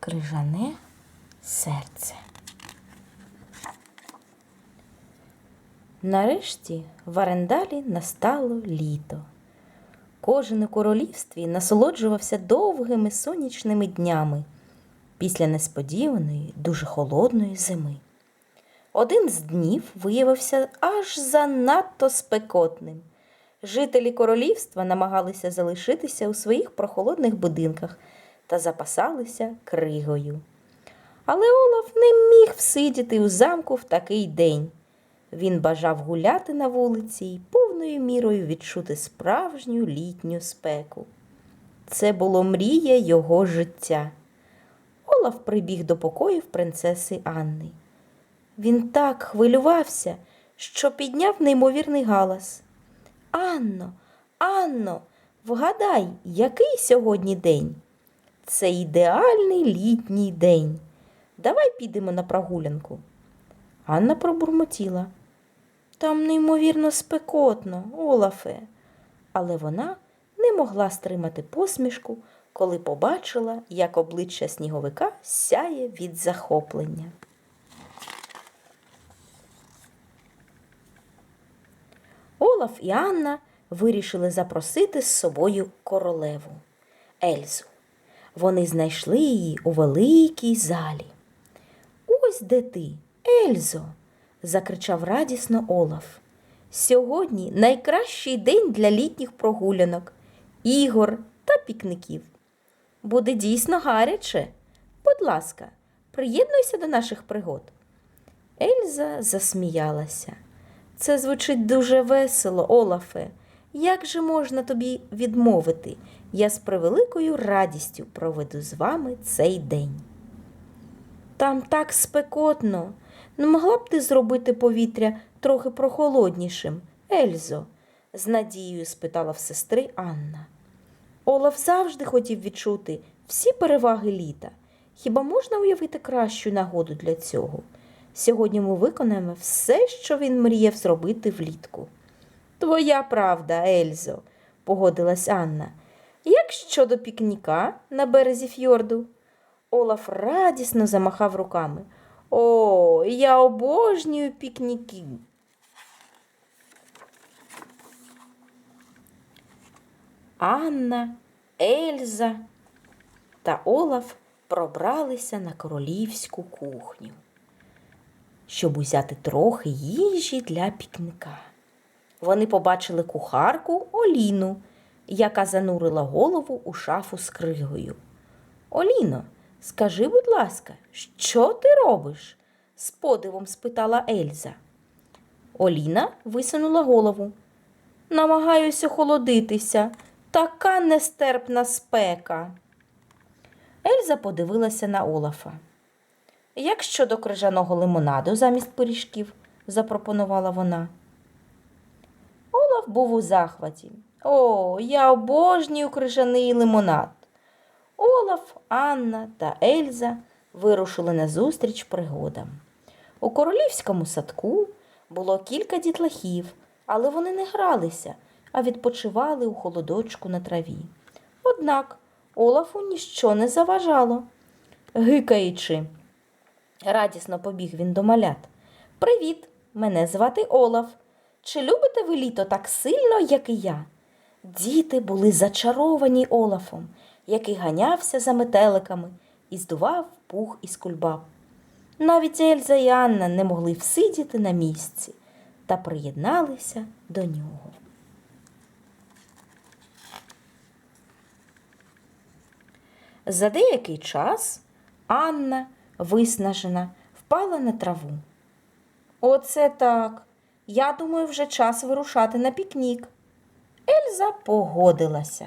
крижане серце. Нарешті в Арендалі настало літо. Кожен у королівстві насолоджувався довгими сонячними днями після несподіваної, дуже холодної зими. Один з днів виявився аж занадто спекотним. Жителі королівства намагалися залишитися у своїх прохолодних будинках та запасалися кригою. Але Олаф не міг всидіти у замку в такий день. Він бажав гуляти на вулиці і повною мірою відчути справжню літню спеку. Це було мрія його життя. Олаф прибіг до покоїв принцеси Анни. Він так хвилювався, що підняв неймовірний галас. Анно, Анно, вгадай, який сьогодні день? Це ідеальний літній день. Давай підемо на прогулянку. Анна пробурмотіла. Там неймовірно спекотно, Олафе. Але вона не могла стримати посмішку, коли побачила, як обличчя сніговика сяє від захоплення. Олаф і Анна вирішили запросити з собою королеву Ельзу. Вони знайшли її у великій залі. Ось де ти, Ельзо, закричав радісно Олаф. Сьогодні найкращий день для літніх прогулянок, ігор та пікників. Буде дійсно гаряче. Будь ласка, приєднуйся до наших пригод. Ельза засміялася. Це звучить дуже весело, Олафе. Як же можна тобі відмовити? Я з превеликою радістю проведу з вами цей день. Там так спекотно. Не могла б ти зробити повітря трохи прохолоднішим, Ельзо? з надією спитала в сестри Анна. Олаф завжди хотів відчути всі переваги літа. Хіба можна уявити кращу нагоду для цього? Сьогодні ми виконаємо все, що він мріяв зробити влітку. Твоя правда, Ельзо, погодилась Анна. Як щодо пікніка на березі фьорду? Олаф радісно замахав руками. О, я обожнюю пікніки. Анна, Ельза та Олаф пробралися на королівську кухню, щоб узяти трохи їжі для пікника. Вони побачили кухарку Оліну, яка занурила голову у шафу з кригою. Оліно, скажи, будь ласка, що ти робиш? з подивом спитала Ельза. Оліна висунула голову. Намагаюся охолодитися. Така нестерпна спека. Ельза подивилася на Олафа. Як щодо крижаного лимонаду замість пиріжків? запропонувала вона. Олаф був у захваті. О, я обожнюю крижаний лимонад. Олаф, Анна та Ельза вирушили назустріч пригодам. У королівському садку було кілька дітлахів, але вони не гралися, а відпочивали у холодочку на траві. Однак Олафу ніщо не заважало. Гикаючи, радісно побіг він до малят. Привіт, мене звати Олаф. Чи любите ви літо так сильно, як і я? Діти були зачаровані Олафом, який ганявся за метеликами і здував пух із кульбаб. Навіть Ельза і Анна не могли всидіти на місці та приєдналися до нього. За деякий час Анна, виснажена, впала на траву. Оце так. Я думаю, вже час вирушати на пікнік. Ельза погодилася.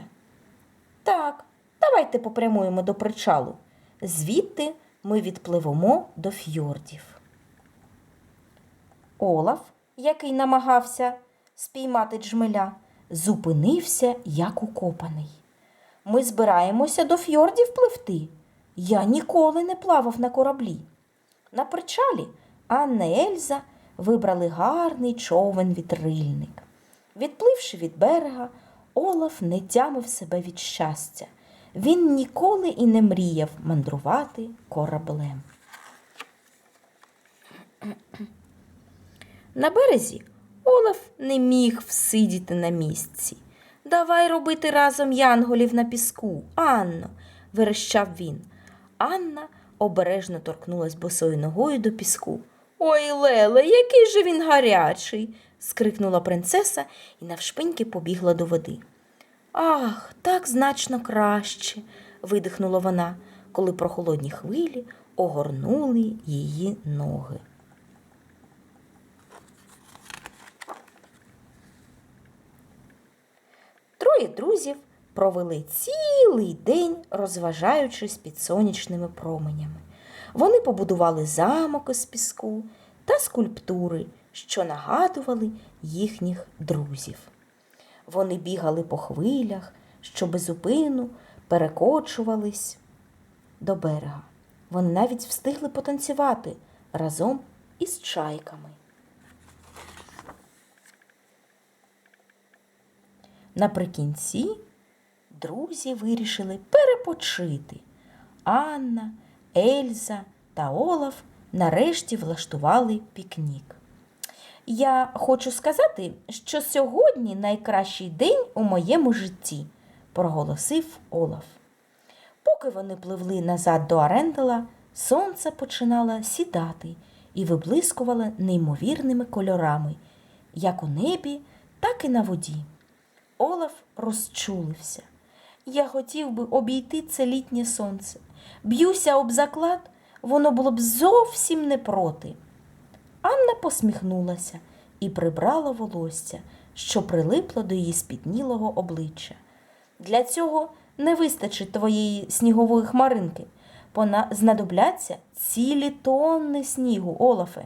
Так, давайте попрямуємо до причалу. Звідти ми відпливемо до фьордів. Олаф, який намагався спіймати джмеля, зупинився як укопаний. Ми збираємося до фьордів пливти. Я ніколи не плавав на кораблі. На причалі Анна Ельза вибрали гарний човен-вітрильник. Відпливши від берега, Олаф не тямив себе від щастя. він ніколи і не мріяв мандрувати кораблем. На березі Олаф не міг всидіти на місці. Давай робити разом янголів на піску, Анно, верещав він. Анна обережно торкнулась босою ногою до піску. Ой, Леле, який же він гарячий. скрикнула принцеса і навшпиньки побігла до води. Ах, так значно краще, видихнула вона, коли прохолодні хвилі огорнули її ноги. Троє друзів провели цілий день, розважаючись під сонячними променями. Вони побудували замок із піску та скульптури, що нагадували їхніх друзів. Вони бігали по хвилях, що безупину перекочувались до берега. Вони навіть встигли потанцювати разом із чайками. Наприкінці друзі вирішили перепочити. Анна, Ельза та Олаф нарешті влаштували пікнік. Я хочу сказати, що сьогодні найкращий день у моєму житті, проголосив Олаф. Поки вони пливли назад до Арендела, сонце починало сідати і виблискувало неймовірними кольорами, як у небі, так і на воді. Олаф розчулився. Я хотів би обійти це літнє сонце. Б'юся об заклад, воно було б зовсім не проти. Анна посміхнулася і прибрала волосся, що прилипло до її спітнілого обличчя. Для цього не вистачить твоєї снігової хмаринки. Пона знадобляться цілі тонни снігу, Олафе.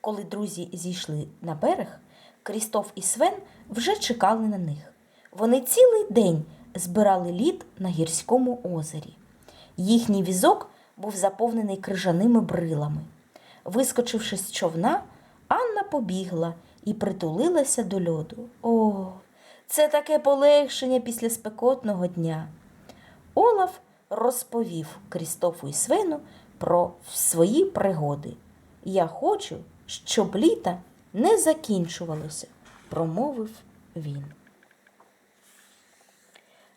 Коли друзі зійшли на берег, Крістоф і Свен вже чекали на них. Вони цілий день збирали лід на гірському озері. Їхній візок був заповнений крижаними брилами. Вискочивши з човна, Анна побігла і притулилася до льоду. О, це таке полегшення після спекотного дня. Олаф розповів Крістофу і Свену про свої пригоди. Я хочу, щоб літа не закінчувалося, промовив він.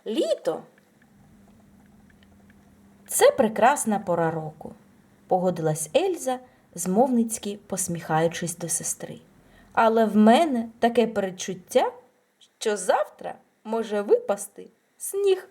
Літо це прекрасна пора року, погодилась Ельза, змовницьки посміхаючись до сестри. Але в мене таке перечуття, що завтра може випасти сніг.